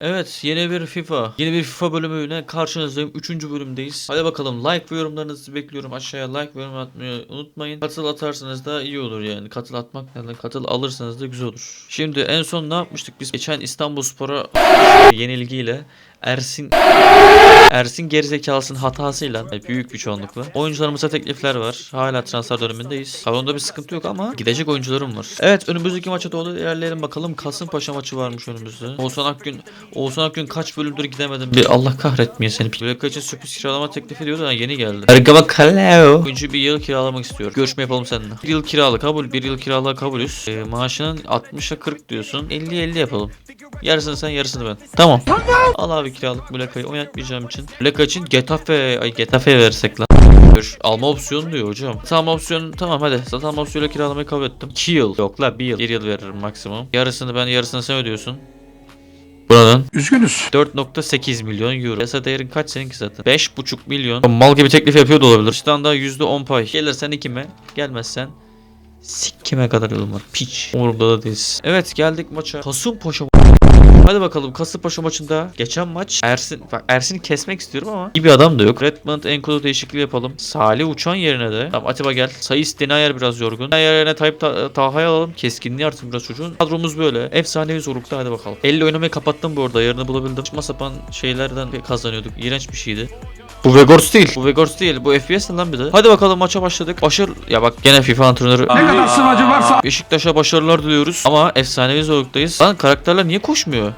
Evet yeni bir FIFA. Yeni bir FIFA bölümüne karşınızdayım. Üçüncü bölümdeyiz. Hadi bakalım like ve yorumlarınızı bekliyorum. Aşağıya like ve yorum atmayı unutmayın. Katıl atarsanız da iyi olur yani. Katıl atmak lan? Katıl alırsanız da güzel olur. Şimdi en son ne yapmıştık biz? Geçen İstanbulspor'a yenilgiyle Ersin Ersin gerizekalısının hatasıyla yani büyük bir çoğunlukla oyuncularımıza teklifler var. Hala transfer dönemindeyiz. Salonda bir sıkıntı yok ama gidecek oyuncularım var. Evet önümüzdeki maça doğru ilerleyelim bakalım. Kasımpaşa maçı varmış önümüzde. Oğuzhan Akgün Oğuzhan Akgün kaç bölümdür gidemedim. Bir Allah kahretmeye seni. Böyle için sürpriz kiralama teklifi diyordu da yeni geldi. Ergaba Kaleo. Oyuncu bir yıl kiralamak istiyor. Görüşme yapalım seninle. Bir yıl kiralık kabul. Bir yıl kiralığa kabulüz. Ee, maaşının 60'a 40 diyorsun. 50-50 yapalım. Yarısını sen yarısını ben. Tamam. Al abi kiralık Muleka'yı oynatmayacağım için. Muleka için Getafe, ay Getafe versek lan. Alma opsiyonu diyor hocam. Satın opsiyonu tamam hadi. Satın alma opsiyonuyla kiralamayı kabul ettim. 2 yıl. Yok la 1 yıl. 1 yıl veririm maksimum. Yarısını ben yarısını sen ödüyorsun. Buradan Üzgünüz. 4.8 milyon euro. Piyasa değerin kaç seninki zaten? 5.5 milyon. Mal gibi teklif yapıyor da olabilir. İşten daha %10 pay. Gelirsen ikime. Gelmezsen Sik kime kadar yolum var. Piç. Umurumda da değiliz. Evet geldik maça. Kasımpaşa Hadi bakalım Kasımpaşa maçında geçen maç Ersin bak Ersin'i kesmek istiyorum ama iyi bir adam da yok. Redmond Enkudu değişikliği yapalım. Salih Uçan yerine de. Tamam Atiba gel. Sayıs Denayer biraz yorgun. Denayer yerine Tayyip Ta- Taha'yı alalım. Keskinliği artsın biraz çocuğun. Kadromuz böyle. Efsanevi zorlukta hadi bakalım. Elle oynamayı kapattım bu arada. Yarını bulabildim. Saçma sapan şeylerden kazanıyorduk. İğrenç bir şeydi. Bu Vegors değil. Bu Vegors değil. Bu FPS lan bir de. Hadi bakalım maça başladık. Başarı... Ya bak gene FIFA antrenörü. Ne kadar sıvacı varsa Beşiktaş'a başarılar diliyoruz. Ama efsanevi zorluktayız. Lan karakterler niye koşmuyor?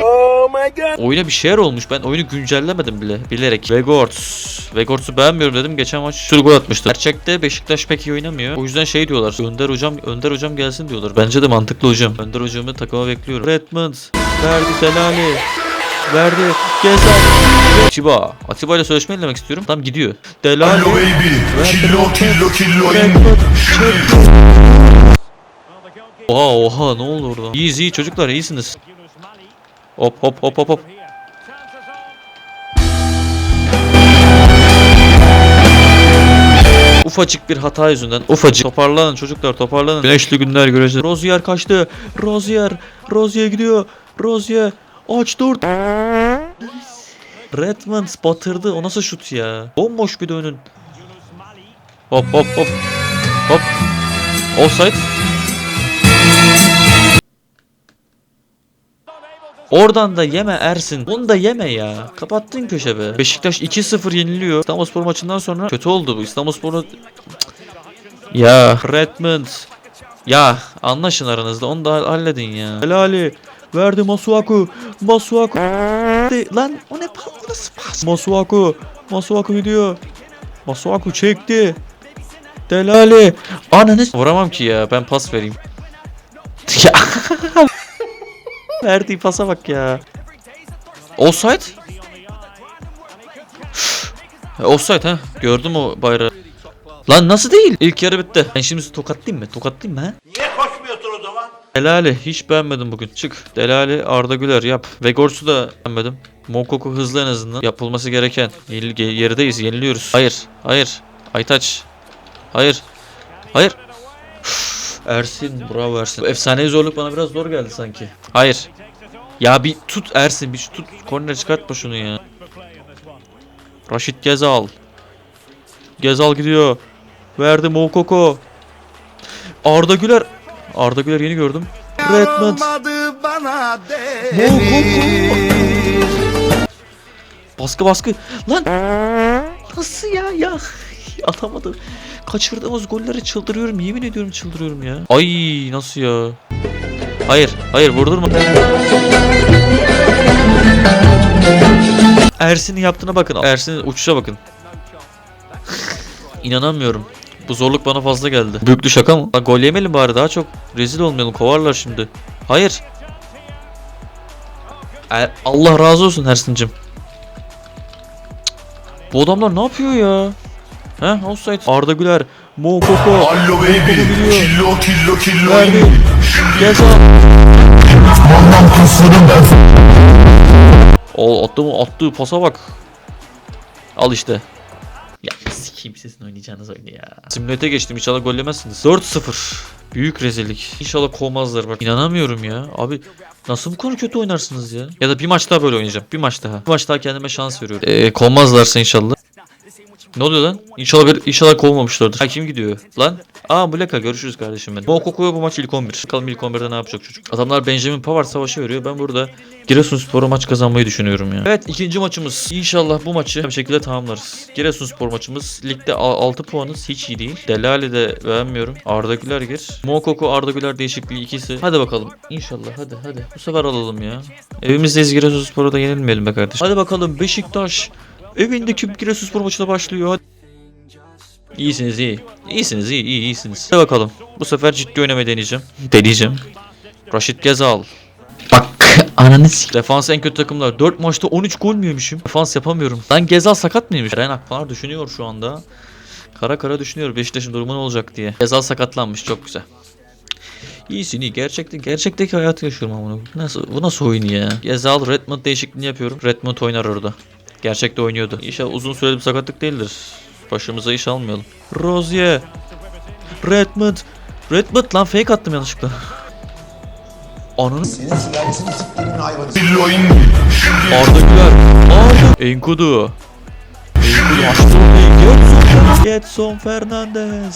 Oyuna bir şeyler olmuş. Ben oyunu güncellemedim bile. Bilerek. Vegorts. Vegorts'u beğenmiyorum dedim. Geçen maç sürü gol atmıştı. Gerçekte Beşiktaş pek iyi oynamıyor. O yüzden şey diyorlar. Önder hocam, Önder hocam gelsin diyorlar. Bence de mantıklı hocam. Önder hocamı takıma bekliyorum. Redmond. Verdi Delali. Verdi. Gezal. Atiba. Atiba ile sözleşme ilemek istiyorum. Tam gidiyor. Delali. Hello baby, kilo kilo kilo Redmond. Oha oha ne oldu orada? İyiyiz iyi çocuklar iyisiniz. Hop hop hop hop hop. Ufacık bir hata yüzünden ufacık toparlanın çocuklar toparlanın güneşli günler göreceğiz Rozier kaçtı Rozier Rozier gidiyor Rozier aç dur Redmond batırdı o nasıl şut ya bomboş bir de Hop hop hop hop Offside Oradan da yeme Ersin. Bunu da yeme ya. Kapattın köşe be. Beşiktaş 2-0 yeniliyor. İstanbulspor maçından sonra kötü oldu bu. İstanbulspor'u... Ya Redmond. Ya anlaşın aranızda. Onu da halledin ya. Helali. Verdi Masuaku. Masuaku. De- Lan o ne pas? Nasıl pas? Masuaku. Masuaku gidiyor. Masuaku çekti. Delali. Ananı Vuramam ki ya. Ben pas vereyim. ya. Verdiği pasa bak ya. Offside? Offside ha. Gördüm o bayrağı. Lan nasıl değil? İlk yarı bitti. Ben şimdi tokatlayayım mı? Tokatlayayım mı ha? Niye koşmuyorsun o zaman? Delali hiç beğenmedim bugün. Çık. Delali Arda Güler yap. Vegors'u da beğenmedim. Mokoku hızlı en azından. Yapılması gereken. Yerideyiz. Yeniliyoruz. Hayır. Hayır. Aytaç. Hayır. Hayır. Ersin. Bravo Ersin. Bu efsanevi zorluk bana biraz zor geldi sanki. Hayır. Ya bir tut Ersin. Bir tut. Korner çıkartma şunu ya. Raşit Gezal. Gezal gidiyor. Verdi Mokoko. Arda Güler. Arda Güler yeni gördüm. Redmond. Baskı baskı. Lan. Nasıl ya ya. Atamadı. Kaçırdığımız golleri çıldırıyorum. Yemin ediyorum çıldırıyorum ya. Ay nasıl ya. Hayır. Hayır vurdurma. Ersin'in yaptığına bakın. Ersin'in uçuşa bakın. İnanamıyorum. Bu zorluk bana fazla geldi. Büyüklü şaka mı? Lan gol yemeyelim bari daha çok. Rezil olmayalım. Kovarlar şimdi. Hayır. Er- Allah razı olsun Ersin'cim. Bu adamlar ne yapıyor ya? He offside. Arda Güler. Mokoko. Hello baby, kilo kilo kilo Verdi. Gezal. O attı mı? Attığı pasa bak. Al işte. Ya sikeyim sizin oynayacağınız oyunu ya. Simülete geçtim inşallah gol yemezsiniz. 4-0. Büyük rezillik. İnşallah kovmazlar bak. İnanamıyorum ya. Abi Nasıl bu kadar kötü oynarsınız ya? Ya da bir maç daha böyle oynayacağım. Bir maç daha. Bir maç daha kendime şans veriyorum. Eee kovmazlarsa inşallah. Ne oluyor lan? İnşallah bir, inşallah kovmamışlardır. Ha kim gidiyor? Lan? Aa Muleka görüşürüz kardeşim benim. Mokoko'ya bu maç ilk 11. Bakalım ilk 11'de ne yapacak çocuk. Adamlar Benjamin Pavard savaşı veriyor. Ben burada Giresunspor'a maç kazanmayı düşünüyorum ya. Evet ikinci maçımız. İnşallah bu maçı bir şekilde tamamlarız. Giresunspor maçımız. Ligde 6 puanız hiç iyi değil. Delali de beğenmiyorum. Arda Güler gir. Mokoko Arda Güler değişikliği ikisi. Hadi bakalım. İnşallah hadi hadi. Bu sefer alalım ya. Evimizdeyiz Giresunspor'a da yenilmeyelim be kardeşim. Hadi bakalım Beşiktaş. Evindeki Giresunspor maçına başlıyor. Hadi. İyisiniz iyi. İyisiniz iyi iyi iyisiniz. Hadi bakalım. Bu sefer ciddi oynamayı deneyeceğim. Deneyeceğim. Raşit Gezal. Bak ananı sik. Defans en kötü takımlar. 4 maçta 13 gol mü yemişim? Defans yapamıyorum. Lan Gezal sakat mıymış? Eren Akpınar düşünüyor şu anda. Kara kara düşünüyor Beşiktaş'ın durumu ne olacak diye. Gezal sakatlanmış çok güzel. İyisin iyi. Gerçekte, gerçekteki hayatı yaşıyorum ama. Nasıl, bu nasıl oyun ya? Gezal Redmond değişikliğini yapıyorum. Redmond oynar orada. Gerçekte oynuyordu. İnşallah uzun süreli bir sakatlık değildir. Başımıza iş almayalım. Rozier. Redmond. Redmond lan fake attım yanlışlıkla. Ananı Killoyun Arda Güler. Arda. Enkudu. Enkudu açtı orayı. Getson Fernandez.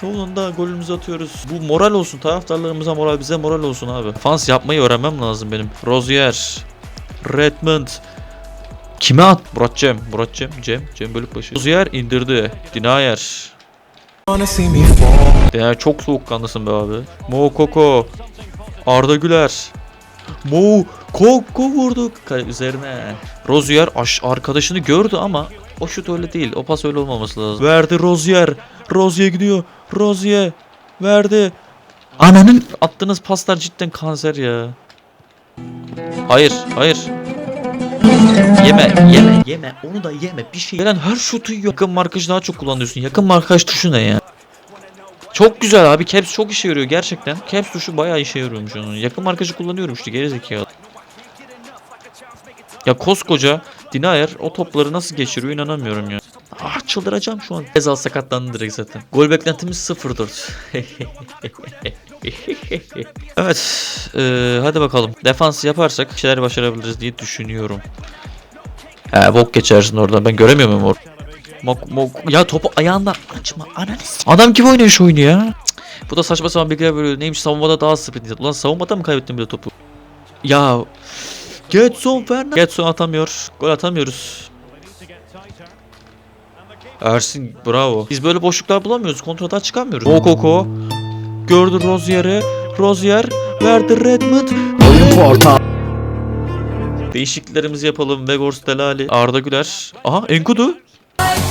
Sonunda golümüzü atıyoruz. Bu moral olsun. Taraftarlarımıza moral, bize moral olsun abi. Fans yapmayı öğrenmem lazım benim. Rozier. Redmond. Kime at? Murat Cem. Murat Cem. Cem. Cem Bölükbaşı. Rozier indirdi. Dinayer. Dinayer çok soğukkanlısın be abi. Mo Koko. Arda Güler. Mo Koko vurdu üzerine. Rozier aş arkadaşını gördü ama o şut öyle değil. O pas öyle olmaması lazım. Verdi Rozier. Rozier gidiyor. Rozier verdi. Ananın attığınız paslar cidden kanser ya. Hayır, hayır. Yeme, yeme, yeme. Onu da yeme. Bir şey. Gelen her şutu yiyor. Yakın markaj daha çok kullanıyorsun. Yakın markaj tuşu ne ya? Çok güzel abi. Caps çok işe yarıyor gerçekten. Caps tuşu bayağı işe yarıyormuş onun. Yakın markajı kullanıyorum işte gerizekalı. Ya koskoca Dinayer o topları nasıl geçiriyor inanamıyorum ya. Ah çıldıracağım şu an. Ezal sakatlandı direkt zaten. Gol beklentimiz 0-4. evet. eee, hadi bakalım. Defans yaparsak şeyler başarabiliriz diye düşünüyorum. He bok geçersin oradan. Ben göremiyor muyum orada? Mok. Ya topu ayağından açma. Ananı s- Adam gibi oynuyor şu oyunu ya. Bu da saçma sapan bilgiler veriyor. Neymiş savunmada daha sprint. Ulan savunmada mı kaybettim bir de topu? Ya Getson Fernandez. Getson atamıyor. Gol atamıyoruz. Ersin bravo. Biz böyle boşluklar bulamıyoruz. Kontrada çıkamıyoruz. Mokoko gördü Rozier'i. Rozier verdi Redmond. Değişikliklerimizi yapalım. Vegors Delali. Arda Güler. Aha Enkudu.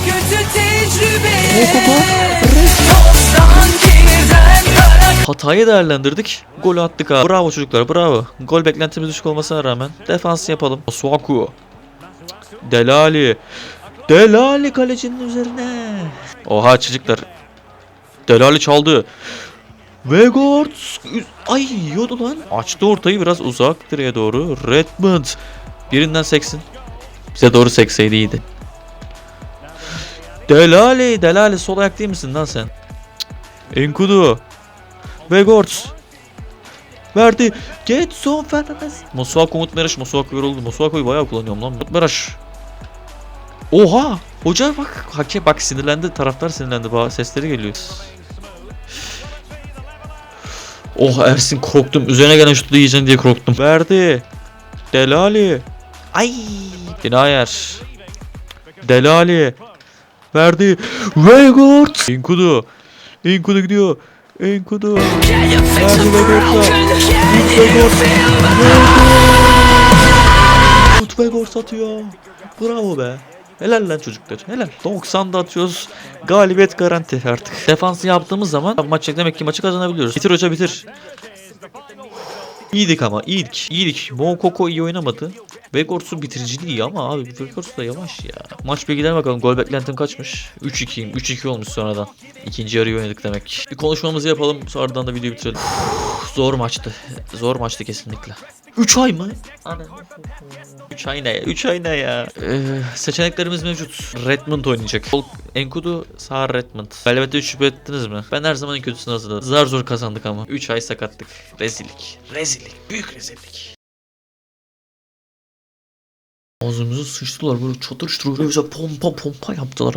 Kötü tecrübe Hatayı değerlendirdik. Golü attık abi. Bravo çocuklar bravo. Gol beklentimiz düşük olmasına rağmen defans yapalım. Suaku. Delali. Delali kalecinin üzerine. Oha çocuklar. Delali çaldı. Vegorts. Ay yiyordu lan. Açtı ortayı biraz uzak direğe doğru. Redmond. Birinden seksin. Bize doğru sekseydi iyiydi. Delali. Delali sol ayak değil misin lan sen? Enkudu. Vegorts. Verdi. Getson Fernandez. Mosuaku Umut Meraş. Mosuaku yoruldu. Mosuaku'yu bayağı kullanıyorum lan. Umut Meraş. Oha. Hoca bak. Hakem bak sinirlendi. Taraftar sinirlendi. Sesleri geliyor. Oh Ersin korktum. Üzerine gelen şutu yiyeceksin diye korktum. Verdi. Delali. Ay. Dinayer. Delali. Verdi. Vegort. Enkudu. Enkudu gidiyor. Enkudu. Verdi Vegort'a. you feel Umut Vegors atıyor. Bravo be. Helal lan çocuklar. Helal. 90'da atıyoruz. Galibiyet garanti artık. Defansı yaptığımız zaman maçı demek ki maçı kazanabiliyoruz. Bitir hoca bitir. İyiydik ama iyiydik. İyiydik. Mokoko iyi oynamadı. Vegors'un bitiriciliği iyi ama abi Vegors da yavaş ya. Maç bilgilerine bakalım. Gol beklentim kaçmış? 3-2'yim. 3-2 olmuş sonradan. İkinci yarıyı oynadık demek. Bir konuşmamızı yapalım. Sonradan da videoyu bitirelim. Zor maçtı. Zor maçtı kesinlikle. 3 ay mı? 3 ay ne ya? 3 ay ne ya? Ee, seçeneklerimiz mevcut. Redmond oynayacak. Enkudu, sağ Redmond. Galibiyete 3 şüphe ettiniz mi? Ben her zaman en kötüsünü hazırladım. Zar zor kazandık ama. 3 ay sakatlık. Rezillik. Rezillik. Büyük rezillik. Ağzımızı sıçtılar böyle çatır çatır öyle pompa pompa yaptılar